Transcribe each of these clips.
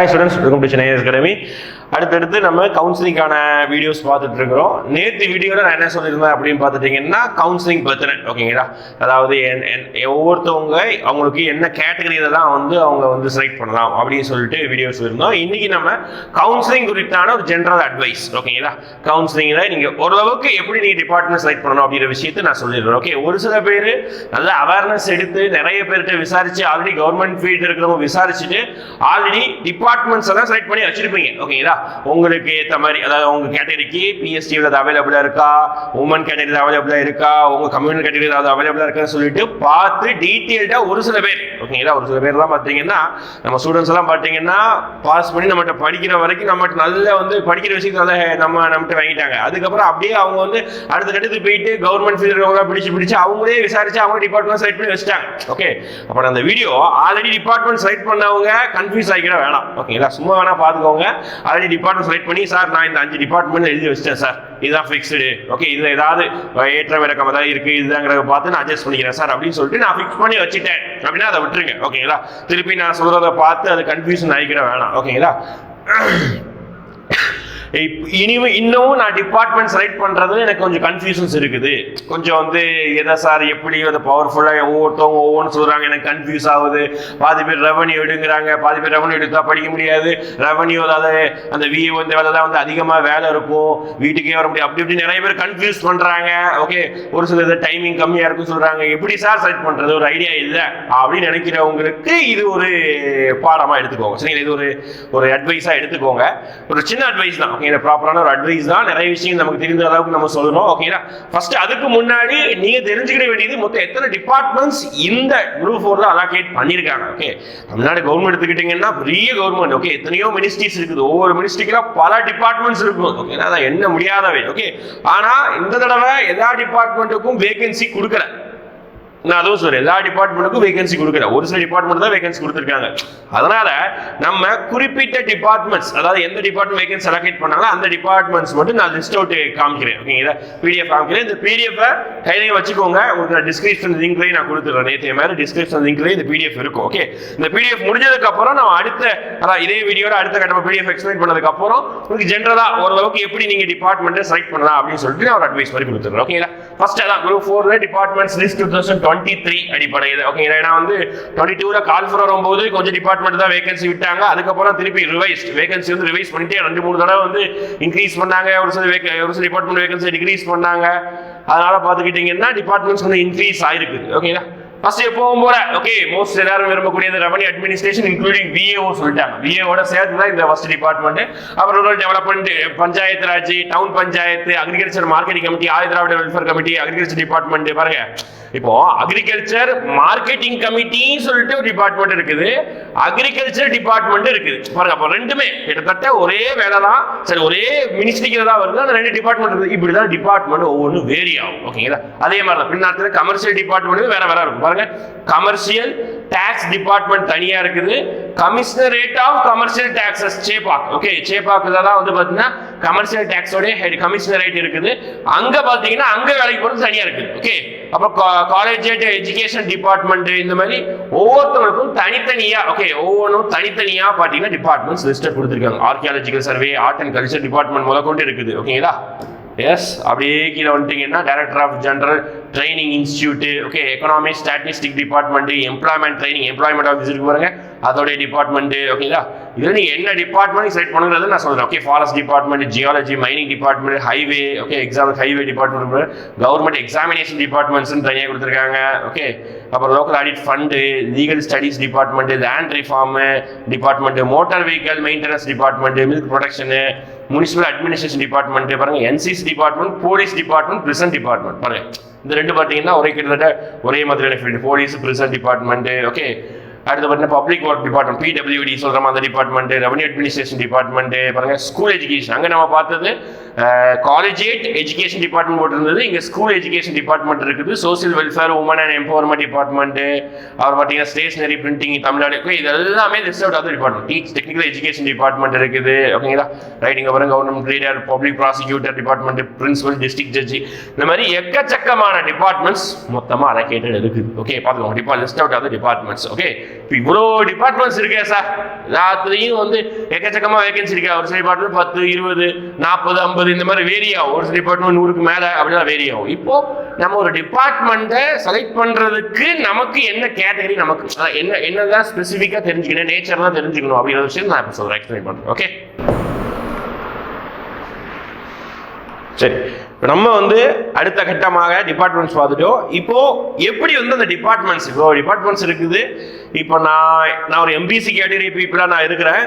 Hi students welcome to Chennai academy அடுத்தடுத்து நம்ம கவுன்சிலிங்கான videos பார்த்துட்டு இருக்கிறோம் நேற்று வீடியோவில் நான் என்ன சொல்லியிருந்தேன் அப்படின்னு பார்த்துட்டிங்கன்னா கவுன்சிலிங் பிரச்சனை ஓகேங்களா? அதாவது என்- என்- ஒவ்வொருத்தவங்க அவங்களுக்கு என்ன கேட்டகரியில தான் வந்து அவங்க வந்து செலக்ட் பண்ணலாம் அப்படின்னு சொல்லிட்டு வீடியோ சொல்லியிருந்தோம். இன்னைக்கு நம்ம கவுன்சிலிங் குறித்தான ஒரு ஜென்ரல் அட்வைஸ் ஓகேங்களா? கவுன்சிலிங்கில் நீங்கள் ஓரளவுக்கு எப்படி நீங்கள் டிபார்ட்மெண்ட் செலக்ட் பண்ணணும் அப்படிங்கிற விஷயத்தை நான் சொல்லிடுறேன் ஓகே? ஒரு சில பேர் நல்ல அவேர்னஸ் எடுத்து நிறைய பேர்கிட்ட விசாரிச்சு ஆல்ரெடி கவர்மெண்ட் ஃபீல்டு இருக்கிறவங்க விசாரிச்சுட்டு ஆல்ரெடி டிபார்ட்மெண்ட்ஸ் எல்லாம் செலக்ட் பண்ணி வச்சிருப்பீங்க ஓகேங்களா? உங்களுக்கு ஏற்ற மாதிரி அதாவது உங்கள் கேட்டகரிக்கு பிஎஸ்டியில் அது அவைலபிளாக இருக்கா? உமன் கேட்டகரி அவைலபிளாக இருக்கா? உங்கள் கம்யூனல் கேட்டகரி அது அவைலபிளாக இருக்கான்னு சொல்லிட்டு பார்த்து டீட்டெயில்டாக ஒரு சில பேர் ஓகேங்களா ஒரு சில பேர்லாம் பார்த்தீங்கன்னா நம்ம ஸ்டூடெண்ட்ஸ் எல்லாம் பார்த்தீங்கன்னா பாஸ் பண்ணி நம்மகிட்ட படிக்கிற வரைக்கும் நம்மகிட்ட நல்ல வந்து படிக்கிற விஷயத்தை நம்ம நம்மகிட்ட வாங்கிட்டாங்க. அதுக்கப்புறம் அப்படியே அவங்க வந்து அடுத்த கட்டத்துக்கு போயிட்டு கவர்மெண்ட் ஃபீல்டு பிடிச்சு பிடிச்சு அவங்களே விசாரிச்சு அவங்க டிபார்ட்மெண்ட் செலக்ட் பண்ணி வச்சிட்டாங்க ஓகே அப்போ அந்த வீடியோ ஆல்ரெடி டிபார்ட்மெண்ட் செலக்ட் பண்ணவங்க கன்ஃபியூஸ் ஆகிக்கிற வேணாம் ஓகேங்களா சும்மா வேணா பார்த்துக்கோங்க ஆல்ரெடி டிபார்ட்மெண்ட் செலக்ட் பண்ணி சார் நான் இந்த அஞ்சு டிபார்ட்மெண்ட் எழுதி வச்சிட்டேன் சார் இதுதான் ஃபிக்ஸ்டு ஓகே இதில் ஏதாவது ஏற்றம் இறக்கம் ஏதாவது இருக்குது இதுதாங்கிறத பார்த்து நான் அட்ஜஸ்ட் பண்ணிக்கிறேன் சார் அப்படின்னு சொல்லிட்டு நான் ஃபிக்ஸ் பண்ணி வச்சுட்டேன். அப்படின்னா அதை விட்டுருங்க. ஓகேங்களா திருப்பி நான் சொல்கிறத பார்த்து அது கன்ஃபியூஷன் ஆகிக்கிட வேணாம். ஓகேங்களா இனிமே இன்னமும் நான் டிபார்ட்மெண்ட் செலக்ட் பண்ணுறது எனக்கு கொஞ்சம் கன்ஃபியூஷன்ஸ் இருக்குது. கொஞ்சம் வந்து எதை சார் எப்படி வந்து பவர்ஃபுல்லாக ஒவ்வொருத்தவங்க ஒவ்வொன்று சொல்கிறாங்க எனக்கு கன்ஃபியூஸ் ஆகுது. பாதி பேர் ரெவன்யூ எடுங்கிறாங்க பாதி பேர் ரெவன்யூ எடுத்தால் படிக்க முடியாது. ரெவன்யூ அதாவது அந்த விஏ வந்து வேலை தான் வந்து அதிகமாக வேலை இருக்கும். வீட்டுக்கே வர முடியும் அப்படி இப்படி நிறைய பேர் கன்ஃபியூஸ் பண்ணுறாங்க ஓகே ஒரு சில இது டைமிங் கம்மியாக இருக்குன்னு சொல்கிறாங்க எப்படி சார் செலக்ட் பண்ணுறது ஒரு ஐடியா இல்லை. அப்படின்னு நினைக்கிறவங்களுக்கு இது ஒரு பாடமாக எடுத்துக்கோங்க. சரிங்களா? இது ஒரு ஒரு அட்வைஸாக எடுத்துக்கோங்க. ஒரு சின்ன அட்வைஸ் தான். ஓகேங்களா ப்ராப்பரான ஒரு அட்வைஸ் தான் நிறைய விஷயம் நமக்கு தெரிந்த அளவுக்கு நம்ம சொல்லணும் ஓகேங்களா ஃபர்ஸ்ட் அதுக்கு முன்னாடி நீங்க தெரிஞ்சுக்கிட வேண்டியது மொத்தம் எத்தனை டிபார்ட்மெண்ட்ஸ் இந்த குரூப் ஃபோர்ல அலாகேட் பண்ணியிருக்காங்க ஓகே தமிழ்நாடு கவர்மெண்ட் எடுத்துக்கிட்டீங்கன்னா பெரிய கவர்மெண்ட் ஓகே எத்தனையோ மினிஸ்ட்ரிஸ் இருக்குது. ஒவ்வொரு மினிஸ்ட்ரிக்கெல்லாம் பல டிபார்ட்மெண்ட்ஸ் இருக்கும் ஓகே அதான் என்ன முடியாதவை ஓகே ஆனா இந்த தடவை எல்லா டிபார்ட்மெண்ட்டுக்கும் வேகன்சி கொடுக்கல. நான் அதுவும் சொல்றேன். எல்லா டிபார்ட்மெண்ட்டுக்கும் வேகன்சி கொடுக்கல. ஒரு சில டிபார்ட்மெண்ட் தான் வேகன்சி கொடுத்துருக்காங்க. அதனால நம்ம குறிப்பிட்ட டிபார்ட்மெண்ட்ஸ் அதாவது எந்த டிபார்ட்மெண்ட் வேகன்சி அலோகேட் பண்ணாங்களோ அந்த டிபார்ட்மெண்ட்ஸ் மட்டும் நான் லிஸ்ட் அவுட் காமிக்கிறேன். ஓகேங்களா பிடிஎஃப் காமிக்கிறேன். இந்த பிடிஎஃப் கையிலையும் வச்சுக்கோங்க. உங்களுக்கு நான் டிஸ்கிரிப்ஷன் லிங்க்லேயும் நான் கொடுத்துட்றேன். நேற்று மாதிரி டிஸ்கிரிப்ஷன் லிங்க்லேயும் இந்த பிடிஎஃப் இருக்கும். ஓகே இந்த பிடிஎஃப் முடிஞ்சதுக்கு அப்புறம் நம்ம அடுத்த அதான் இதே வீடியோட அடுத்த கட்டமாக பிடிஎஃப் எக்ஸ்பிளைன் பண்ணதுக்கு அப்புறம் உங்களுக்கு ஜென்ரலா ஓரளவுக்கு எப்படி நீங்க டிபார்ட்மெண்ட்டை செலக்ட் பண்ணலாம் அப்படின்னு சொல்லிட்டு நான் ஒரு அட்வைஸ் மாதிரி கொடுத்துருவேன் ஓகேங்களா ஃபர்ஸ்ட் அதான் குரூப் ஃபோர்ல departments list two thousand twenty three அடிப்படையில். ஓகேங்களா ஏன்னா வந்து டுவெண்ட்டி டூவில் கால் ஃபர் வரும்போது கொஞ்சம் டிபார்ட்மெண்ட் தான் வேகன்சி விட்டாங்க. அதுக்கப்புறம் திருப்பி ரிவைஸ் வேகன்சி வந்து ரிவைஸ் பண்ணிட்டே ரெண்டு மூணு தடவை வந்து இன்க்ரீஸ் பண்ணாங்க. ஒரு சில வேக ஒரு சில டிபார்ட்மெண்ட் வேகன்சி டிக்ரீஸ் பண்ணாங்க. அதனால பார்த்துக்கிட்டிங்கன்னா டிபார்ட்மெண்ட்ஸ் வந்து இன்க்ரீஸ் ஆயிருக்கு. ஓகேங்களா ஃபர்ஸ்ட் எப்பவும் போல ஓகே மோஸ்ட் எல்லாரும் விரும்பக்கூடியது ரெவன்யூ அட்மினிஸ்ட்ரேஷன் இன்க்ளூடிங் விஏஓ சொல்லிட்டாங்க. விஏஓட சேர்த்து தான் இந்த ஃபர்ஸ்ட் டிபார்ட்மெண்ட் அப்புறம் rural development panchayat Raj town panchayat agriculture marketing committee Adi Dravida welfare committee agriculture department பாருங்க. இப்போ அக்ரிகல்ச்சர் மார்க்கெட்டிங் கமிட்டின்னு சொல்லிட்டு ஒரு டிபார்ட்மெண்ட் இருக்குது. அக்ரிகல்ச்சர் டிபார்ட்மெண்ட் இருக்குது. பாருங்க அப்போ ரெண்டுமே கிட்டத்தட்ட ஒரே வேலை தான் சரி ஒரே மினிஸ்ட்ரிக்கு தான் வருது. அந்த ரெண்டு டிபார்ட்மெண்ட் இருக்குது. இப்படி தான் டிபார்ட்மெண்ட் ஒவ்வொன்றும் வேரி ஆகும். ஓகேங்களா அதே மாதிரி தான் பின்னாத்தில் கமர்ஷியல் டிபார்ட்மெண்ட் வேற வேற இருக்கும். பாருங்க கமர்ஷியல் டாக்ஸ் டிபார்ட்மெண்ட் தனியா இருக்குது. Commissionerate of commercial taxes Chepauk okay Chepauk தான் வந்து பார்த்தீங்கன்னா கமர்ஷியல் டாக்ஸோட ஹெட் கமிஷனரேட் இருக்குது. அங்க பார்த்தீங்கன்னா அங்க வேலைக்கு போகிறது தனியா இருக்குது. ஓகே அப்போ காலேஜ் எஜுகேஷன் டிபார்ட்மெண்ட் இந்த மாதிரி ஒவ்வொருத்தவங்களுக்கும் தனித்தனியா ஓகே ஒவ்வொன்றும் தனித்தனியா பாத்தீங்கன்னா டிபார்ட்மெண்ட்ஸ் லிஸ்டட் கொடுத்துருக்காங்க. Archaeological survey art and culture department முதற்கொண்டு இருக்குது ஓகேங்களா எஸ் அப்படியே கீழே வந்துட்டீங்கன்னா director of general training institute okay economic statistic department employment training employment office இருக்கு பாருங்க. அதோடைய டிபார்ட்மெண்ட் ஓகேங்களா இதில் நீங்கள் என்ன டிபார்ட்மெண்ட் செலக்ட் பண்ணுறது நான் சொல்கிறேன் okay forest department geology mining department highway okay exam highway department government examination டிபார்ட்மெண்ட்ஸ்னு தனியாக கொடுத்துருக்காங்க ஓகே அப்புறம் local audit fund legal studies department land reform department motor vehicle maintenance department milk production municipal administration department பாருங்க NCC department police department prison department பாருங்க இந்த ரெண்டு பார்த்தீங்கன்னா ஒரே கிட்டத்தட்ட ஒரே மாதிரியான field police prison department okay அடுத்து பார்த்தீங்கன்னா பப்ளிக் ஒர்க் டிபார்ட்மெண்ட் பிடபிள்யூடி சொல்கிற மாதிரி டிபார்ட்மெண்ட் ரெவன்யூ அட்மினிஸ்ட்ரேஷன் டிபார்ட்மெண்ட் பாருங்க ஸ்கூல் எஜுகேஷன் அங்கே நம்ம பார்த்தது காலேஜேட் எஜுகேஷன் டிபார்ட்மெண்ட் போட்டிருந்தது. இங்கே ஸ்கூல் எஜுகேஷன் டிபார்ட்மெண்ட் இருக்குது. Social welfare women and empowerment department அவர் பார்த்தீங்கன்னா ஸ்டேஷனரி பிரிண்டிங் தமிழ்நாடு இது எல்லாமே list out of department teach technical education department இருக்குது ஓகேங்களா ரைட்டிங் பாருங்க government reader public prosecutor department principal district judge இந்த மாதிரி எக்கச்சக்கமான டிபார்ட்மெண்ட்ஸ் மொத்தமாக அலோகேட்டட் இருக்குது ஓகே பார்த்துக்கோங்க டிபார்ட் லிஸ்ட் அவுட் ஆகுது டிபார்ட்மெண்ட்ஸ் ஓகே இவ்வளோ டிபார்ட்மெண்ட்ஸ் இருக்கே சார் எல்லாத்துலேயும் வந்து எக்கச்சக்கமாக வேகன்சி இருக்கா. ஒரு சில டிபார்ட்மெண்ட் பத்து இருபது நாற்பது ஐம்பது இந்த மாதிரி வேரி ஆகும். ஒரு சில டிபார்ட்மெண்ட் நூறுக்கு மேலே அப்படின்னா வேரி ஆகும். இப்போ நம்ம ஒரு டிபார்ட்மெண்ட்டை செலக்ட் பண்ணுறதுக்கு நமக்கு என்ன கேட்டகரி நமக்கு? என்ன என்ன என்னதான் ஸ்பெசிஃபிக்காக தெரிஞ்சுக்கணும் நேச்சர் தான் தெரிஞ்சுக்கணும் அப்படிங்கிற விஷயம் நான் இப்போ சொல்கிறேன் எக்ஸ்பிளைன் பண்ணுறேன் ஓகே சரி. இப்போ நம்ம வந்து அடுத்த கட்டமாக டிபார்ட்மெண்ட்ஸ் பார்த்துட்டோம். இப்போ எப்படி வந்து அந்த டிபார்ட்மெண்ட்ஸ் இப்போ டிபார்ட்மெண்ட்ஸ் இருக்குது? இப்போ நான் நான் ஒரு எம்பிசி கேட்டகரி பீப்புளாக நான் இருக்கிறேன்.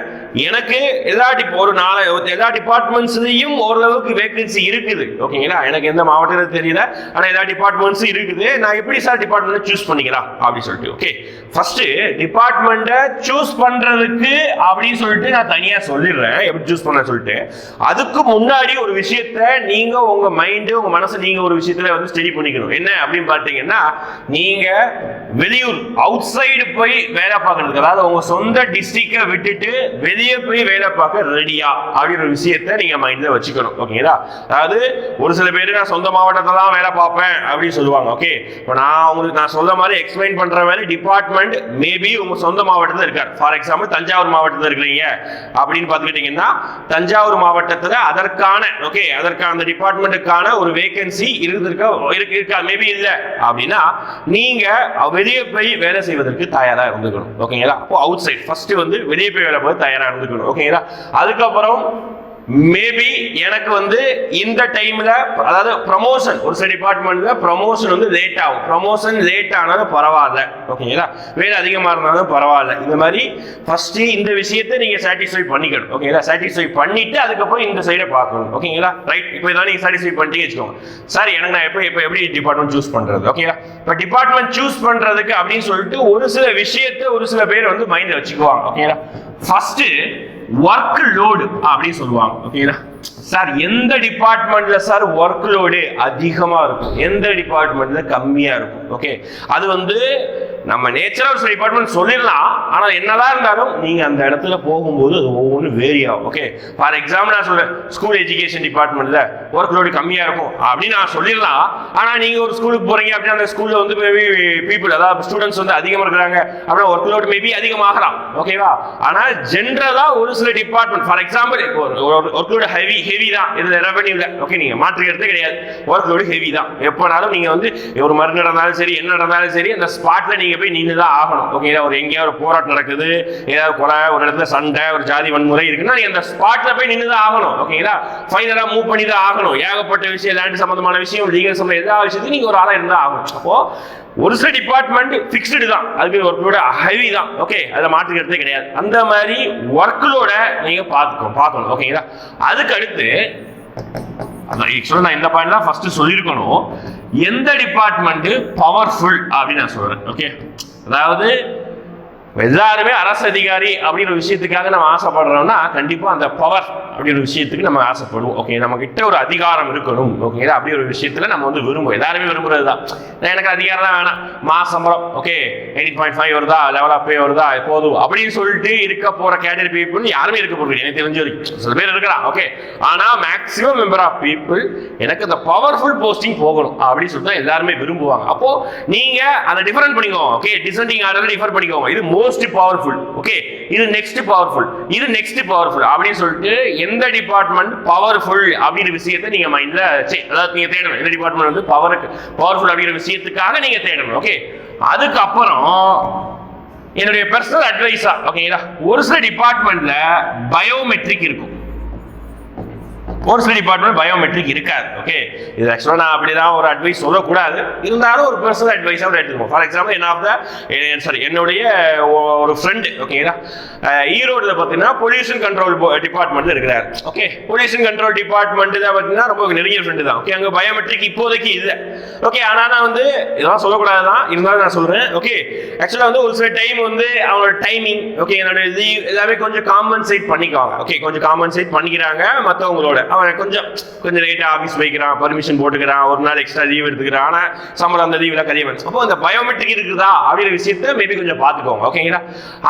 எனக்கு எல்லா டிப் ஒரு நாலு எல்லா டிபார்ட்மெண்ட்ஸ்லையும் ஓரளவுக்கு வேகன்சி இருக்குது. ஓகேங்களா எனக்கு எந்த மாவட்டத்தில் தெரியல. ஆனால் எல்லா டிபார்ட்மெண்ட்ஸும் இருக்குது. நான் எப்படி சார் டிபார்ட்மெண்ட் சூஸ் பண்ணிக்கலாம்? அப்படின்னு சொல்லிட்டு. ஓகே ஃபர்ஸ்ட் டிபார்ட்மெண்ட்டை சூஸ் பண்ணுறதுக்கு அப்படின்னு சொல்லிட்டு நான் தனியாக சொல்லிடுறேன். எப்படி சூஸ் பண்ண சொல்லிட்டு. அதுக்கு முன்னாடி ஒரு விஷயத்த நீங்கள் உங்கள் மைண்டு உங்கள் மனசை நீங்கள் ஒரு விஷயத்தில் வந்து ஸ்டடி பண்ணிக்கணும். என்ன அப்படின்னு பார்த்தீங்கன்னா நீங்கள் வெளியூர் அவுட் சைடு போய் வேலை பார்க்கறதுக்கு. அதாவது உங்க சொந்த டிஸ்ட்ரிக்டை விட்டுட்டு வெளியே போய் வேலை பார்க்க ரெடியா அப்படின்ற ஒரு விஷயத்த நீங்க மைண்ட்ல வச்சுக்கணும். ஓகேங்களா அதாவது ஒரு சில பேர் நான் சொந்த மாவட்டத்தில் தான் வேலை பார்ப்பேன் அப்படின்னு சொல்லுவாங்க. ஓகே இப்போ நான் உங்களுக்கு நான் சொல்ற மாதிரி எக்ஸ்பிளைன் பண்ற மாதிரி டிபார்ட்மெண்ட் மேபி உங்க சொந்த மாவட்டத்தில் இருக்கார் ஃபார் எக்ஸாம்பிள் தஞ்சாவூர் மாவட்டத்தில் இருக்கிறீங்க. அப்படின்னு பார்த்துக்கிட்டீங்கன்னா தஞ்சாவூர் மாவட்டத்தில் அதற்கான ஓகே அதற்கான அந்த டிபார்ட்மெண்ட்டுக்கான ஒரு வேகன்சி இருந்திருக்க இருக்கா மேபி இல்லை. அப்படின்னா நீங்க வெளியே போய் வேலை செய்வதற்கு தயாரா இருந்துக்கணும். ஓகேங்களா? அப்போ அவுட் சைட் ஃபர்ஸ்ட் வந்து வெளியே போய் வேலை போய் தயாராக இருந்துக்கணும். ஓகேங்களா? அதுக்கப்புறம் மேபி எனக்கு வந்து இந்த டைம்ல அதாவது ப்ரமோஷன் ஒரு சில டிபார்ட்மெண்ட்ல ப்ரமோஷன் வந்து லேட் ஆகும். ப்ரமோஷன் லேட் ஆனாலும் பரவாயில்ல. ஓகேங்களா வேலை அதிகமாக இருந்தாலும் பரவாயில்ல. இந்த மாதிரி ஃபர்ஸ்ட் இந்த விஷயத்தை நீங்க சாட்டிஸ்ஃபை பண்ணிக்கணும். ஓகேங்களா சாட்டிஸ்ஃபை பண்ணிட்டு அதுக்கப்புறம் இந்த சைடை பார்க்கணும். ஓகேங்களா ரைட் இப்போ இதெல்லாம் நீங்க சாட்டிஸ்ஃபை பண்ணிட்டே வச்சுக்கோங்க. சார் எனக்கு நான் எப்போ இப்போ எப்படி டிபார்ட்மெண்ட் சூஸ் பண்றது? ஓகேங்களா இப்போ டிபார்ட்மெண்ட் சூஸ் பண்றதுக்கு அப்படின்னு சொல்லிட்டு ஒரு சில விஷயத்தை ஒரு சில பேர் வந்து மைண்ட்ல வச்சுக்குவாங்க. ஓகேங்களா ஃபர்ஸ்ட் ஒர்க் லோடு அப்படின்னு சொல்லுவாங்க ஓகேங்களா சார் எந்த டிபார்ட்மெண்ட்ல சார் ஒர்க் லோடு அதிகமா இருக்கும்? எந்த டிபார்ட்மெண்ட்ல கம்மியா இருக்கும்? ஓகே அது வந்து நம்ம நேச்சுரல் ஒரு டிபார்ட்மெண்ட் சொல்லிடலாம். ஆனா என்னதான் இருந்தாலும் நீங்க அந்த இடத்துல போகும்போது அது ஒவ்வொன்றும் வேரி ஆகும். ஓகே ஃபார் எக்ஸாம்பிள் நான் சொல்றேன் ஸ்கூல் எஜுகேஷன் டிபார்ட்மெண்ட்ல ஒர்க் லோடு கம்மியா இருக்கும் அப்படின்னு நான் சொல்லிடலாம். ஆனா நீங்க ஒரு ஸ்கூலுக்கு போறீங்க அப்படின்னா அந்த ஸ்கூல்ல வந்து மேபி பீப்புள் அதாவது ஸ்டூடெண்ட்ஸ் வந்து அதிகமா இருக்கிறாங்க அப்படின்னா ஒர்க் லோடு மேபி அதிகமாகலாம் ஓகேவா ஆனா ஜென்ரலா ஒரு சில department for example work load heavy heavy தான். இதுல இல்லை ஓகே நீங்க மாற்றுக்கிறது கிடையாது. ஒர்க் லோடு ஹெவி தான் எப்போனாலும் நீங்க வந்து ஒரு மருந்து நடந்தாலும் சரி என்ன நடந்தாலும் சரி அந்த ஸ்பாட்ல நீங்க போய் நின்று தான் ஆகணும் ஓகேங்களா ஒரு எங்கேயாவது ஒரு போராட்டம் நடக்குது ஏதாவது கொலை ஒரு இடத்துல சண்டை ஒரு ஜாதி வன்முறை இருக்குன்னா நீங்கள் அந்த ஸ்பாட்ல போய் நின்று தான் ஆகணும் ஓகேங்களா ஃபைனலா மூவ் பண்ணி தான் ஆகணும். ஏகப்பட்ட விஷயம் லேண்ட் சம்பந்தமான விஷயம் லீகல் சம்பந்தம் எல்லா விஷயத்தையும் நீங்க ஒரு ஆளா இருந்தா ஆகணும். அப்போ ஒரு சில டிபார்ட்மெண்ட் ஃபிக்ஸ்டு தான். அதுக்கு ஒர்க்கோட ஹெவி தான். ஓகே அதை மாற்றிக்கிறதே கிடையாது. அந்த மாதிரி ஒர்க்லோட நீங்க பார்த்துக்கணும் பார்க்கணும். ஓகேங்களா அதுக்கு அடுத்து அதான் ஆக்சுவலாக நான் இந்த பாயிண்ட் தான் ஃபர்ஸ்ட் சொல்லியிருக்கணும். எந்த டிபார்ட்மெண்ட் பவர்ஃபுல் அப்படின்னு நான் சொல்றேன் ஓகே அதாவது எல்லாருமே அரசு அதிகாரி அப்படின்ற விஷயத்துக்காக நம்ம ஆசைப்படுறோம்னா கண்டிப்பா அந்த பவர் அப்படிங்கிற விஷயத்துக்கு நம்ம ஆசைப்படுவோம். ஓகே நம்ம கிட்ட ஒரு அதிகாரம் இருக்கணும். ஓகேங்களா அப்படி ஒரு விஷயத்துல நம்ம வந்து விரும்புவோம். எல்லாருமே விரும்புறது தான். எனக்கு அதிகாரம் தான் வேணாம். மாசம்பளம் ஓகே எயிட் பாயிண்ட் ஃபைவ் வருதா? லெவல் பே வருதா? போதும். அப்படின்னு சொல்லிட்டு இருக்க போற கேட்டகரி பீப்புள் யாருமே இருக்க போறது எனக்கு தெரிஞ்ச வரைக்கும். சில பேர் இருக்கலாம். ஓகே ஆனா மேக்சிமம் மெம்பர் ஆஃப் பீப்புள் எனக்கு அந்த பவர்ஃபுல் போஸ்டிங் போகணும் அப்படின்னு சொல்லிட்டு எல்லாருமே விரும்புவாங்க. அப்போ நீங்க அதை டிஃபரெண்ட் பண்ணிக்கோங்க. ஓகே டிசெண்டிங் ஆர்டர் டிஃபர் பண்ணிக்கோங்க. இது மோஸ்ட் பவர்ஃபுல் ஓகே இது நெக்ஸ்ட் பவர்ஃபுல் இது நெக்ஸ்ட் பவர்ஃபுல் அப்படின்னு சொல்லிட்டு எந்த டிபார்ட்மெண்ட் பவர்ஃபுல் அப்படிங்கிற விஷயத்தை நீங்க மைண்ட்ல அதாவது நீங்க தேடணும். எந்த டிபார்ட்மெண்ட் வந்து பவருக்கு பவர்ஃபுல் அப்படிங்கிற விஷயத்துக்காக நீங்க தேடணும் ஓகே அதுக்கப்புறம் என்னுடைய பர்சனல் அட்வைஸா ஓகேங்களா ஒரு சில டிபார்ட்மெண்ட்ல பயோமெட்ரிக் இருக்கும். ஒரு சில டிபார்ட்மெண்ட் பயோமெட்ரிக் இருக்காது ஓகே இது ஆக்சுவலாக நான் அப்படிதான் ஒரு அட்வைஸ் சொல்லக்கூடாது. இருந்தாலும் ஒரு பர்சனல் அட்வைஸாக எடுத்துக்கோம் ஃபார் எக்ஸாம்பிள் என்ன ஆஃப் த சாரி என்னுடைய ஒரு ஃப்ரெண்டு ஓகேங்களா ஈரோடில் பார்த்தீங்கன்னா பொல்யூஷன் கண்ட்ரோல் டிபார்ட்மெண்ட்டில் இருக்கிறார் ஓகே பொல்யூஷன் கண்ட்ரோல் டிபார்ட்மெண்ட் தான் பார்த்தீங்கன்னா ரொம்ப நெருங்கிய ஃப்ரெண்டு தான் ஓகே அங்கே பயோமெட்ரிக் இப்போதைக்கு இல்லை ஓகே ஆனால் நான் வந்து இதெல்லாம் சொல்லக்கூடாது தான் இருந்தாலும் நான் சொல்கிறேன் ஓகே ஆக்சுவலாக வந்து ஒரு சில டைம் வந்து அவங்களோட டைமிங் ஓகே என்னோட இது எல்லாமே கொஞ்சம் காம்பன்சேட் பண்ணிக்குவாங்க ஓகே கொஞ்சம் காம்பன்சேட் பண்ணிக்கிறாங்க மற்றவங்களோட அவன் கொஞ்சம் கொஞ்சம் லேட்டாக ஆஃபீஸ் வைக்கிறான் பர்மிஷன் போட்டுக்கிறான் ஒரு நாள் எக்ஸ்ட்ரா லீவ் எடுத்துக்கிறான். ஆனால் சம்பளம் அந்த லீவில் கரியவன்ஸ் அப்போ அந்த பயோமெட்ரிக் இருக்குதா அப்படிங்கிற விஷயத்த மேபி கொஞ்சம் பார்த்துக்கோங்க ஓகேங்களா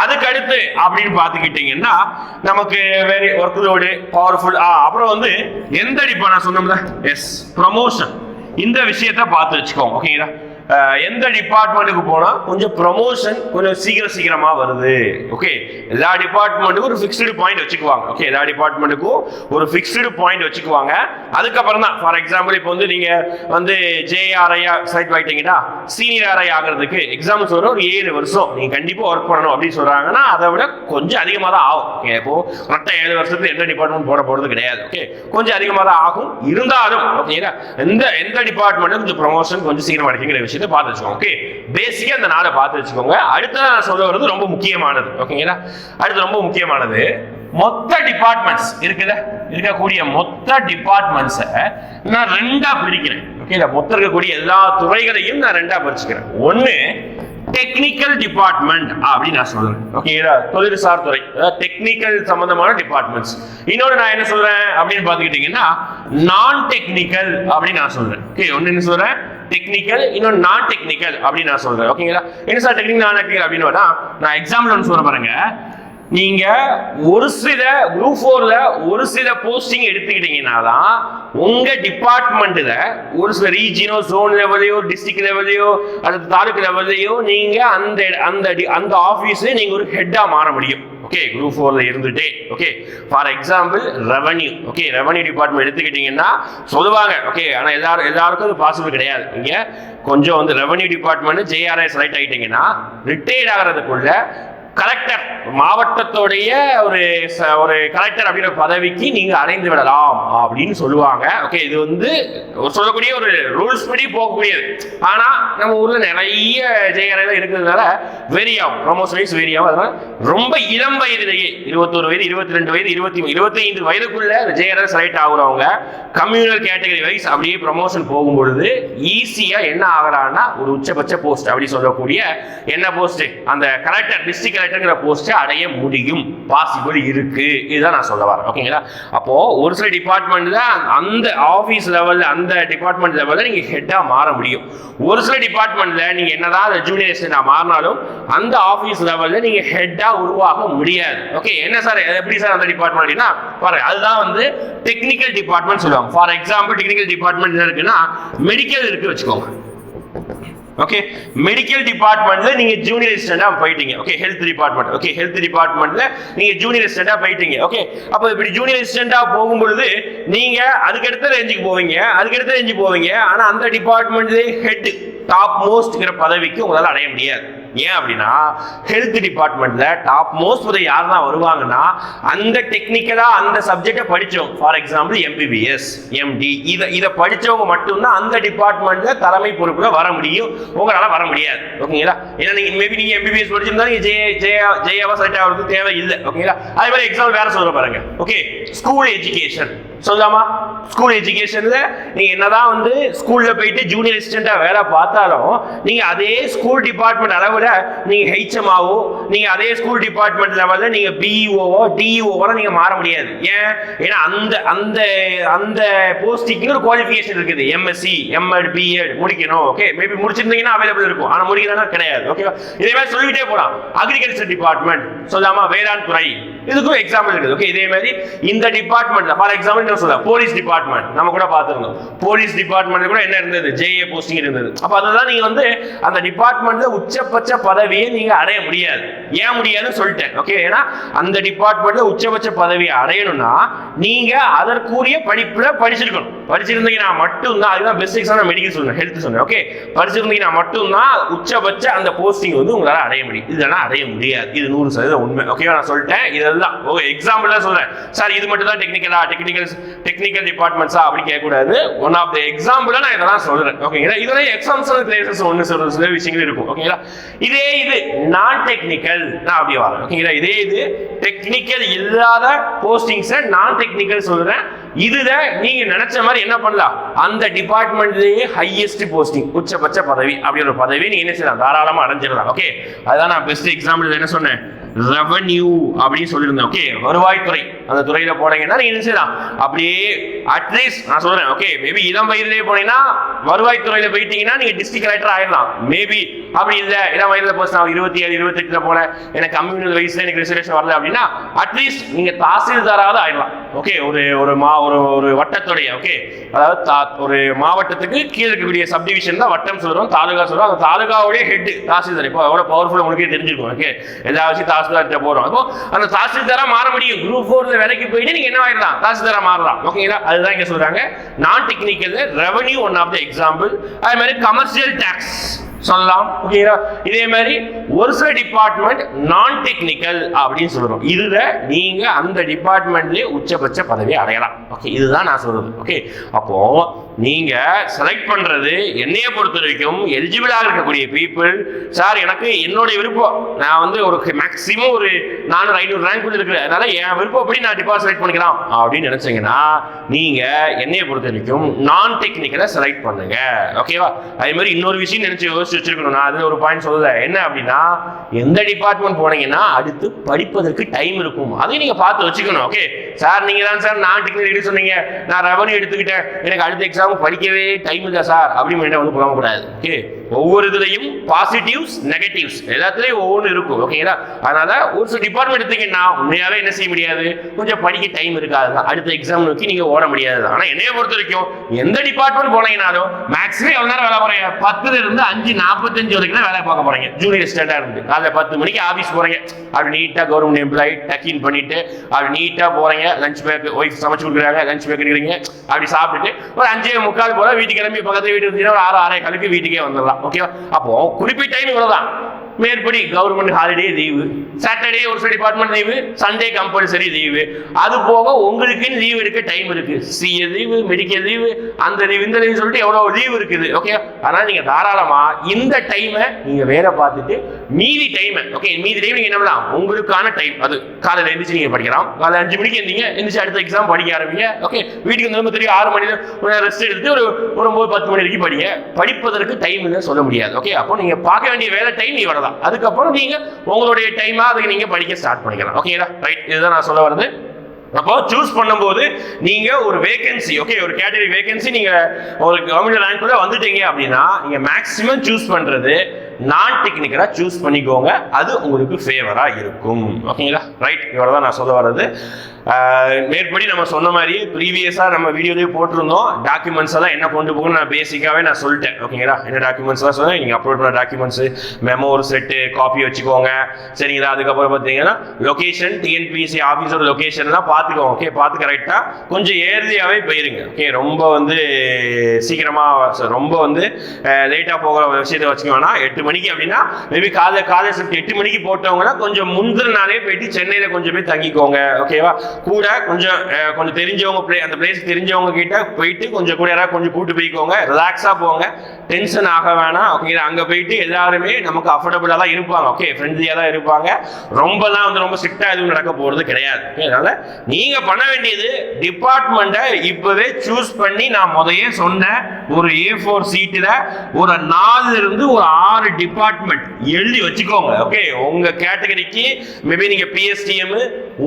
அதுக்கு அடுத்து அப்படின்னு பார்த்துக்கிட்டிங்கன்னா நமக்கு வெரி ஒர்க் லோடு பவர்ஃபுல் ஆ அப்புறம் வந்து எந்த அடிப்பா நான் சொன்னோம்ல எஸ் ப்ரமோஷன் இந்த விஷயத்த பார்த்து வச்சுக்கோங்க ஓகேங்களா எந்த டிபார்ட்மெண்ட்டுக்கு போனால் கொஞ்சம் ப்ரமோஷன் கொஞ்சம் சீக்கிரம் சீக்கிரமாக வருது. ஓகே எல்லா டிபார்ட்மெண்ட்டுக்கும் ஒரு ஃபிக்ஸ்டு பாயிண்ட் வச்சுக்குவாங்க. ஓகே எல்லா டிபார்ட்மெண்ட்டுக்கும் ஒரு ஃபிக்ஸ்டு பாயிண்ட் வச்சுக்குவாங்க. அதுக்கப்புறம் தான் ஃபார் எக்ஸாம்பிள் இப்போ வந்து நீங்கள் வந்து ஜேஆர்ஐயா செலக்ட் ஆகிட்டீங்கன்னா சீனியர் ஆர்ஐ ஆகிறதுக்கு எக்ஸாம்ஸ் வரும் ஒரு ஏழு வருஷம் நீங்கள் கண்டிப்பாக ஒர்க் பண்ணணும் அப்படின்னு சொல்கிறாங்கன்னா அதை விட கொஞ்சம் அதிகமாக தான் ஆகும். ஓகே இப்போ கரெக்டாக ஏழு வருஷத்துக்கு எந்த டிபார்ட்மெண்ட் போட போகிறது கிடையாது. ஓகே கொஞ்சம் அதிகமாக தான் ஆகும். இருந்தாலும் ஓகேங்களா எந்த எந்த டிபார்ட்மெண்ட்டும் கொஞ்சம் ப்ரமோஷன் கொஞ்சம் சீக்கிரம் விஷயம் விஷயத்தை பார்த்து வச்சுக்கோங்க ஓகே பேசிக்காக அந்த நாளை பார்த்து வச்சுக்கோங்க. அடுத்தது நான் சொல்ல வர்றது ரொம்ப முக்கியமானது ஓகேங்களா அடுத்து ரொம்ப முக்கியமானது மொத்த டிபார்ட்மெண்ட்ஸ் இருக்குல்ல? இருக்கக்கூடிய மொத்த டிபார்ட்மெண்ட்ஸை நான் ரெண்டா பிரிக்கிறேன் ஓகேங்களா மொத்தம் இருக்கக்கூடிய எல்லா துறைகளையும் நான் ரெண்டா பிரிச்சுக்கிறேன். ஒன்று டெக்னிக்கல் டிபார்ட்மெண்ட் அப்படின்னு நான் சொல்றேன் ஓகேங்களா தொழில்சார் துறை டெக்னிக்கல் சம்பந்தமான டிபார்ட்மெண்ட்ஸ் இன்னொன்று நான் என்ன சொல்றேன் அப்படின்னு பார்த்துக்கிட்டீங்கன்னா நான் டெக்னிக்கல் அப்படின்னு நான் சொல்றேன் ஓகே ஒன்று என்ன சொல்றேன்? டெக்னிக்கல் இன்னொன்று நான் டெக்னிக்கல் அப்படின்னு நான் சொல்றேன். ஓகேங்களா என்ன சார் டெக்னிக்கல் நான் டெக்னிக்கல் அப்படின்னு நான் எக்ஸாம்பிள் ஒன்று சொல்ல பாருங்க. நீங்க ஒரு சில குரூப் ஃபோர்ல ஒரு சில போஸ்டிங் எடுத்துக்கிட்டீங்கன்னா தான் உங்க டிபார்ட்மெண்ட்ல ஒரு சில ரீஜினோ ஜோன் லெவலையோ டிஸ்ட்ரிக்ட் லெவலையோ அல்லது தாலுக் லெவலையோ நீங்க அந்த அந்த அந்த ஆபீஸ்ல நீங்க ஒரு ஹெட்டா மாற முடியும். ஓகே குரூப் ஃபோரில் இருந்துட்டே okay for example revenue okay revenue department எடுத்துக்கிட்டிங்கன்னா சொல்லுவாங்க ஓகே ஆனால் எல்லாரும் எல்லாருக்கும் அது பாசிபிள் கிடையாது. நீங்கள் கொஞ்சம் வந்து ரெவன்யூ டிபார்ட்மெண்ட் ஜேஆர்ஐ செலக்ட் ஆகிட்டீங்கன்னா ரிட்டையர்ட் ஆகிறதுக்குள்ள கலெக்டர் மாவட்டத்துடைய ஒரு ச- ஒரு கலெக்டர் அப்படிங்கிற பதவிக்கு நீங்க அடைந்து விடலாம் அப்படின்னு சொல்லுவாங்க. ஓகே இது வந்து சொல்லக்கூடிய ஒரு ரூல்ஸ் படி போகக்கூடியது. ஆனா நம்ம ஊர்ல நிறைய ஜெயகரையில இருக்கிறதுனால வெரி ஆகும் ப்ரொமோஷன் வைஸ் ஆகும் அதனால ரொம்ப இளம் வயதிலேயே இருபத்தொரு வயது இருபத்தி ரெண்டு வயது இருபத்தி இருபத்தைந்து வயதுக்குள்ள ஜெயகரை செலக்ட் ஆகுறவங்க கம்யூனல் கேட்டகரி வைஸ் அப்படியே ப்ரமோஷன் போகும் பொழுது ஈஸியா என்ன ஆகலான்னா ஒரு உச்சபட்ச போஸ்ட் அப்படி சொல்லக்கூடிய என்ன போஸ்ட் அந்த கலெக்டர் டிஸ்ட்ரிக்ட் கலெக்டர்ங்கிற போஸ்ட்டை அடைய முடியும். பாசிபிள் இருக்கு. இதுதான் நான் சொல்ல வரேன். ஓகேங்களா அப்போ ஒரு சில டிபார்ட்மெண்ட்ல அந்த ஆஃபீஸ் லெவலில் அந்த டிபார்ட்மெண்ட் லெவலில் நீங்கள் ஹெட்டாக மாற முடியும். ஒரு சில டிபார்ட்மெண்ட்டில் நீங்கள் என்னதான் ஜூனியர் நான் மாறினாலும் அந்த ஆஃபீஸ் லெவலில் நீங்கள் ஹெட்டாக உருவாக முடியாது. ஓகே என்ன சார் எப்படி சார் அந்த டிபார்ட்மெண்ட் அப்படின்னா பாருங்க அதுதான் வந்து டெக்னிக்கல் டிபார்ட்மெண்ட் சொல்லுவாங்க. ஃபார் எக்ஸாம்பிள் டெக்னிக்கல் டிபார்ட்மெண்ட் என்ன இருக்குன்னா மெடிக்கல் இருக்கு வச்சுக்கோங்க. ஓகே மெடிக்கல் டிபார்ட்மெண்ட்ல நீங்க ஜூனியர் அசிஸ்டண்டா போயிட்டீங்க. Okay health department okay health டிபார்ட்மெண்ட்ல நீங்க ஜூனியர் அசிஸ்டண்டா போயிட்டீங்க. ஓகே அப்போ இப்படி ஜூனியர் அசிஸ்டண்டா போகும்பொழுது நீங்க அதுக்கடுத்த ரேஞ்சுக்கு போவீங்க. அதுக்கடுத்த ரேஞ்சுக்கு போவீங்க. ஆனா அந்த டிபார்ட்மெண்ட்லேயே ஹெட் டாப் மோஸ்ட்ங்கிற பதவிக்கு உங்களால் அடைய முடியாது. ஏன் அப்படின்னா ஹெல்த் டிபார்ட்மெண்ட்ல டாப் மோஸ்ட் முதல் யார் தான் வருவாங்கன்னா அந்த டெக்னிக்கலா அந்த சப்ஜெக்டை படிச்சவங்க. ஃபார் எக்ஸாம்பிள் எம்பிபிஎஸ் எம்டி இதை இதை படிச்சவங்க மட்டும்தான் அந்த டிபார்ட்மெண்ட்ல தலைமை பொறுப்புல வர முடியும். உங்களால வர முடியாது. ஓகேங்களா ஏன்னா நீங்க மேபி நீங்க எம்பிபிஎஸ் படிச்சிருந்தா நீங்க ஜே ஜெயா ஜெயாவா செலக்ட் ஆகிறது தேவை இல்லை. ஓகேங்களா அதே மாதிரி எக்ஸாம்பிள் வேற சொல்ல பாருங்க. ஓகே ஸ்கூல் எஜுகேஷன் சொல்லாமா ஸ்கூல் எஜுகேஷன்ல நீங்க என்னதான் வந்து ஸ்கூல்ல போயிட்டு ஜூனியர் அசிஸ்டண்டா வேலை பார்த்தாலும் நீங்க அதே ஸ்கூல் டிபார்ட்மெண்ட் அளவில் நீங்க ஹெச்எம்ஆவோ நீங்க அதே ஸ்கூல் டிபார்ட்மெண்ட் லெவல்ல நீங்க பிஇஓவோ டிஇஓவோ நீங்க மாற முடியாது. ஏன்? ஏன்னா அந்த அந்த அந்த போஸ்டிங்க்கு ஒரு குவாலிஃபிகேஷன் இருக்குது. எம்எஸ்சி எம்எட் பிஎட் முடிக்கணும் ஓகே மேபி முடிச்சிருந்தீங்கன்னா அவைலபிள் இருக்கும். ஆனா முடிக்கலன்னா கிடையாது ஓகேவா இதே மாதிரி சொல்லிக்கிட்டே போலாம். அக்ரிகல்ச்சர் டிபார்ட்மெண்ட் சொல்லாமா வேளாண் துறை. இதுக்கும் எக்ஸாம்பிள் இருக்குது ஓகே இதே மாதிரி இந்த டிபார்ட்மெண்ட்ல ஃபார் எக்ஸாம்பிள் என்ன சொல்ல போலீஸ் டிபார்ட்மெண்ட் நம்ம கூட பார்த்துருந்தோம். போலீஸ் டிபார்ட்மெண்ட் கூட என்ன இருந்தது? ஜேஏ போஸ்டிங் இருந்தது. அப்போ அதெல்லாம் நீங்க வந்து அந்த டிபார்ட்மெண்ட்ல உச்சபட்ச பதவியை நீங்க அடைய முடியாது. ஏன் முடியாதுன்னு சொல்லிட்டேன். ஓகே ஏன்னா அந்த டிபார்ட்மெண்ட்ல உச்சபட்ச பதவியை அடையணும்னா நீங்க அதற்குரிய படிப்புல படிச்சிருக்கணும். படிச்சிருந்தீங்கன்னா மட்டும்தான் அதுதான் பெஸ்ட் எக்ஸாம் மெடிக்கல் சொன்னேன் ஹெல்த் சொன்னேன் ஓகே படிச்சிருந்தீங்கன்னா மட்டும்தான் உச்சபட்ச அந்த போஸ்டிங் வந்து உங்களால் அடைய முடியும். இதெல்லாம் அடைய முடியாது. இது நூறு சதவீதம் உண்மை. ஓகேவா நான் சொல்லிட்டேன். இதெல்லாம். ஓகே எக்ஸாம்பிள் சொல்கிறேன் சொல்றேன். சார் இது மட்டும் தான் டெக்னிக்கலா டெக்னிக்கல் டெக்னிக்கல் டிபார்ட்மெண்ட்ஸா அப்படி கேட்கக்கூடாது. ஒன் ஆஃப் த எக்ஸாம்பிளா நான் இதெல்லாம் சொல்றேன். ஓகேங்களா இதெல்லாம் எக்ஸாம்ஸ் பிளேசஸ் ஒன்று சில சில விஷயங்கள் இருக்கும். ஓகேங்களா இதே இது நான் டெக்னிக்கல் நான் அப்படி வரேன். ஓகேங்களா இதே இது டெக்னிக்கல் இல்லாத போஸ்டிங்ஸை நான் டெக்னிக்கல் சொல்றேன். இதுதான் நீங்க நினைச்ச மாதிரி என்ன பண்ணலாம்? அந்த டிபார்ட்மெண்ட்லயே ஹையஸ்ட் போஸ்டிங் உச்சபட்ச பதவி அப்படி ஒரு பதவி நீங்க என்ன செய்யலாம்? தாராளமா அடைஞ்சிடலாம் ஓகே அதான் நான் பெஸ்ட் எக்ஸாம்பிள் என்ன சொன்னேன். ரெவன்யூ அப்படின்னு சொல்லியிருந்தேன். ஓகே வருவாய்த்துறை. அந்த துறையில போனீங்கன்னா நீங்க என்ன செய்யலாம்? அப்படியே அட்லீஸ்ட் நான் சொல்றேன். ஓகே மேபி இளம் வயதிலே போனீங்கன்னா வருவாய்த்துறையில போயிட்டீங்கன்னா நீங்க டிஸ்ட்ரிக்ட் கலெக்டர் ஆயிடலாம் மேபி அப்படி இல்லை இளம் வயதில் போஸ்ட் நான் இருபத்தி ஏழு இருபத்தெட்டுல போல எனக்கு கம்யூனல் வயசுல எனக்கு ரிசர்வேஷன் வரல அப்படின்னா அட்லீஸ்ட் நீங்க தாசில்தாராவது ஆயிடலாம் ஓகே ஒரு ஒரு மா ஒரு ஒரு வட்டத்துடைய ஓகே அதாவது ஒரு மாவட்டத்துக்கு கீழே இருக்கக்கூடிய சப்டிவிஷன் தான் வட்டம் சொல்றோம் தாலுகா சொல்றோம். அந்த தாலுகாவுடைய ஹெட் தாசில்தார். இப்போ எவ்வளவு பவர்ஃபுல் உங்களுக்கே தெரிஞ்சிருக்கும். ஓகே எல்லா வச்சு தாசில்தார்கிட்ட போகிறோம் அப்போ அந்த தாசில்தாராக மாற முடியும். குரூப் ஃபோரில் வேலைக்கு போயிட்டு நீங்க என்ன ஆயிடலாம் தாசில்தாராக மாறலாம். ஓகேங்களா அதுதான் இங்கே சொல்றாங்க. நான் technical revenue one of the example அதே மாதிரி கமர்ஷியல் டேக்ஸ் சொல்லலாம். ஓகேங்களா இதே மாதிரி ஒரு சில டிபார்ட்மெண்ட் நான் டெக்னிக்கல் அப்படின்னு சொல்றோம். இதுல நீங்க அந்த டிபார்ட்மெண்ட்லயே உச்சபட்ச பதவி அடையலாம். ஓகே இதுதான் நான் சொல்றது. ஓகே அப்போ நீங்க செலக்ட் பண்றது என்னைய பொறுத்த வரைக்கும் எலிஜிபிளாக இருக்கக்கூடிய பீப்புள் சார் எனக்கு என்னுடைய விருப்பம். நான் வந்து ஒரு மேக்ஸிமம் ஒரு நானூறு ஐநூறு ரேங்க் இருக்கிறேன். அதனால என் விருப்பப்படி நான் டிபார்ட் செலக்ட் பண்ணிக்கலாம்? அப்படின்னு நினைச்சீங்கன்னா நீங்க என்னைய பொறுத்த வரைக்கும் நான் டெக்னிக்கலை செலக்ட் பண்ணுங்க. ஓகேவா அதே மாதிரி இன்னொரு விஷயம் நினைச்சு யோசிச்சு வச்சிருக்கணும். நான் அதுல ஒரு பாயிண்ட் சொல்லுதேன் என்ன அப்படின்னா எந்த டிபார்ட்மெண்ட் போனீங்கன்னா அடுத்து படிப்பதற்கு டைம் இருக்கும். அதையும் நீங்க பார்த்து வச்சுக்கணும் ஓகே சார் நீங்க தான் சார் நான் டெக்னிக்கல் சொன்னீங்க. நான் ரெவன்யூ எடுத்துக்கிட்டேன். எனக்கு அடுத்த எக்ஸாம் படிக்கவே டைம் இல்லை சார் அப்படின்னு வந்து புலம்பக்கூடாது ஓகே ஒவ்வொரு இதுலையும் பாசிட்டிவ்ஸ் நெகட்டிவ்ஸ் எல்லாத்துலயும் ஒவ்வொன்று இருக்கும் ஓகேங்களா அதனால ஒரு சில டிபார்ட்மெண்ட் எடுத்தீங்கன்னா உண்மையாவே என்ன செய்ய முடியாது? கொஞ்சம் படிக்க டைம் இருக்காது தான் அடுத்த எக்ஸாம் நோக்கி நீங்க ஓட முடியாது ஆனா என்னைய பொறுத்த வரைக்கும் எந்த டிபார்ட்மெண்ட் போனீங்கனாலும் மேக்ஸிமம் எவ்வளவு நேரம் வேலை போறீங்க? பத்துல இருந்து அஞ்சு நாற்பத்தஞ்சு வரைக்கும் தான் வேலை பார்க்க போறீங்க. ஜூனியர் ஸ்டாண்டா இருந்து. காலைல பத்து மணிக்கு ஆபீஸ் போறீங்க. அப்படி நீட்டா கவர்மெண்ட் எம்ப்ளாயி டக்கின் பண்ணிட்டு அப்படி நீட்டா போறீங்க. லஞ்ச் பேக் ஒய்ஃப் சமைச்சு கொடுக்குறாங்க. லஞ்ச் பேக் இருக்கிறீங்க அப்படி சாப்பிட்டுட்டு ஒரு அஞ்சே முக்கால் போல வீட்டுக்கு கிளம்பி பக்கத்து வீட்டு இருந்தீங்கன்னா ஒரு ஆறு ஆறே கலக்கு வீட்டுக்கே வந்துடலாம். ஓகேவா? அப்போ குறிப்பிட்ட டைம் இவ்வளவுதான். மேற்படி கவர்மெண்ட் ஹாலிடே லீவு சாட்டர்டே ஒரு சில department leave Sunday compulsory leave அது போக உங்களுக்குன்னு லீவு எடுக்க டைம் இருக்கு. சிஏ லீவு மெடிக்கல் லீவு அந்த லீவு இந்த லீவு சொல்லிட்டு எவ்வளோ லீவ் இருக்குது ஓகே அதனால் நீங்கள் தாராளமாக இந்த டைமை நீங்கள் வேலை பார்த்துட்டு மீதி டைமை ஓகே மீதி டைம் நீங்கள் என்ன பண்ணலாம்? உங்களுக்கான டைம் அது காலையில் எழுந்திரிச்சு நீங்கள் படிக்கலாம். காலையில அஞ்சு மணிக்கு இருந்தீங்க எழுந்திரிச்சு அடுத்த எக்ஸாம் படிக்க ஆரம்பிங்க ஓகே வீட்டுக்கு வந்து திரும்பி தெரியும் ஆறு மணி ரெஸ்ட் எடுத்து ஒரு ஒரு ஒன்பது பத்து மணி வரைக்கும் படிங்க. படிப்பதற்கு டைம் சொல்ல முடியாது ஓகே அப்போ நீங்கள் பார்க்க வேண்டிய வேலை டைம் இவ்வளவுதான் அதுக்கப்புறம் நீங்க உங்களுடைய டைமா அதுக்கு நீங்க படிக்க ஸ்டார்ட் பண்ணிக்கலாம். ஓகேங்களா ரைட் இதுதான் நான் சொல்ல வருது அப்போ சூஸ் பண்ணும்போது நீங்க ஒரு வேகன்சி ஓகே ஒரு கேட்டகரி வேகன்சி நீங்க ஒரு கவர்மெண்ட் ரேங்க்ல வந்துட்டீங்க அப்படின்னா நீங்க மேக்ஸிமம் சூஸ் பண்றது நான் டெக்னிக்கலாக சூஸ் பண்ணிக்கோங்க. அது உங்களுக்கு ஃபேவராக இருக்கும். ஓகேங்களா ரைட் இவ்வளோ தான் நான் சொல்ல வர்றது. மேற்படி நம்ம சொன்ன மாதிரியே ப்ரீவியஸாக நம்ம வீடியோலேயே போட்டிருந்தோம். டாக்குமெண்ட்ஸ் எல்லாம் என்ன கொண்டு போகணும் நான் பேசிக்காகவே நான் சொல்லிட்டேன். ஓகேங்களா என்ன டாக்குமெண்ட்ஸ் எல்லாம் சொன்னேன்? நீங்கள் அப்லோட் பண்ண டாக்குமெண்ட்ஸ் மெமோ ஒரு செட்டு காப்பி வச்சுக்கோங்க. சரிங்களா? அதுக்கப்புறம் பார்த்தீங்கன்னா லொகேஷன் டிஎன்பிஎஸ்சி ஆஃபீஸோட லொக்கேஷன்லாம் பார்த்துக்கோங்க. ஓகே பார்த்து கரெக்டாக கொஞ்சம் ஏர்லியாகவே போயிருங்க. ஓகே ரொம்ப வந்து சீக்கிரமாக ரொம்ப வந்து லேட்டாக போகிற விஷயத்தை வச்சுக்கோங்கன்னா எட்டு எட்டு மணிக்கு அப்படின்னா மேபி காலை காலை ஷிஃப்ட் எட்டு மணிக்கு போட்டவங்கன்னா கொஞ்சம் முந்தின நாளே போயிட்டு சென்னையில் கொஞ்சம் போய் தங்கிக்கோங்க. ஓகேவா கூட கொஞ்சம் கொஞ்சம் தெரிஞ்சவங்க play- அந்த பிளேஸ் தெரிஞ்சவங்க கிட்ட போயிட்டு கொஞ்சம் கூட யாராவது கொஞ்சம் கூட்டு போய்க்கோங்க. ரிலாக்ஸாக போங்க. டென்ஷன் ஆக வேணாம். ஓகேங்களா அங்கே போயிட்டு எல்லாருமே நமக்கு அஃபோர்டபுளாக தான் இருப்பாங்க. ஓகே ஃப்ரெண்ட்லியாக தான் இருப்பாங்க. ரொம்பலாம் வந்து ரொம்ப ஸ்ட்ரிக்டாக எதுவும் நடக்க போகிறது கிடையாது. அதனால நீங்கள் பண்ண வேண்டியது டிபார்ட்மெண்ட்டை இப்போவே சூஸ் பண்ணி நான் முதையே சொன்ன ஒரு ஏ ஃபோர் சீட்டில் ஒரு நாலுலேருந்து ஒரு ஆறு டிபார்ட்மெண்ட் எழுதி வச்சுக்கோங்க ஓகே உங்க கேட்டகரிக்கு மேபி நீங்க பிஎஸ்டிஎம்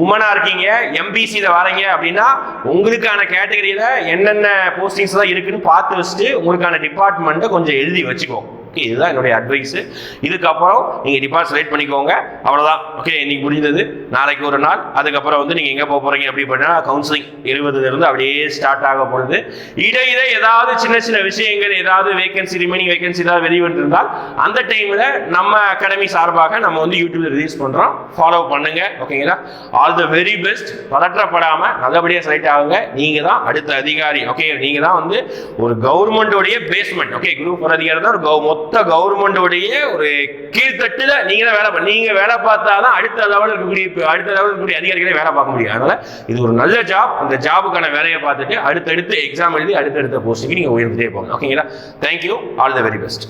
உமனா இருக்கீங்க எம்பிசியில வரீங்க அப்படின்னா உங்களுக்கான கேட்டகரியில என்னென்ன போஸ்டிங்ஸ் தான் இருக்குன்னு பார்த்து வச்சுட்டு உங்களுக்கான டிபார்ட்மெண்ட்டை கொஞ்சம் எழுதி வச்சுக்கோங்க. ஓகே இதுதான் என்னுடைய அட்வைஸு இதுக்கப்புறம் நீங்கள் டிபார்ட் செலக்ட் பண்ணிக்கோங்க. அவ்வளோதான் ஓகே இன்னைக்கு முடிஞ்சது நாளைக்கு ஒரு நாள். அதுக்கப்புறம் வந்து நீங்கள் எங்கே போக போகிறீங்க அப்படி பண்ணால் கவுன்சிலிங் இருபதுலேருந்து அப்படியே ஸ்டார்ட் ஆக போகுது. இடையில ஏதாவது சின்ன சின்ன விஷயங்கள் ஏதாவது வேகன்சி ரிமைனிங் வேகன்சி ஏதாவது வெளிவந்திருந்தால் அந்த டைமில் நம்ம அகாடமி சார்பாக நம்ம வந்து யூடியூப்ல ரிலீஸ் பண்ணுறோம் ஃபாலோ பண்ணுங்க. ஓகேங்களா ஆல் த வெரி பெஸ்ட் பதற்றப்படாமல் நல்லபடியாக செலக்ட் ஆகுங்க. நீங்கள் தான் அடுத்த அதிகாரி. ஓகே நீங்கள் தான் வந்து ஒரு கவர்மெண்ட்டோடைய பேஸ்மெண்ட் ஓகே குரூப் ஒரு அதிகாரி தான் ஒரு கவர்மெண்ட் மொத்த கவர்மெண்டோடைய ஒரு கீழ்த்தட்டுல நீங்க தான் வேலை பண்ண நீங்க வேலை பார்த்தா தான் அடுத்த லெவலில் இருக்கக்கூடிய அடுத்த லெவலில் இருக்கக்கூடிய அதிகாரிகளே வேலை பார்க்க முடியும். அதனால இது ஒரு நல்ல ஜாப் அந்த ஜாபுக்கான வேலையை பார்த்துட்டு அடுத்தடுத்து எக்ஸாம் எழுதி அடுத்தடுத்த போஸ்டிங்கு நீங்க உயர்ந்துட்டே போகணும் ஓகேங்களா thank you all the very best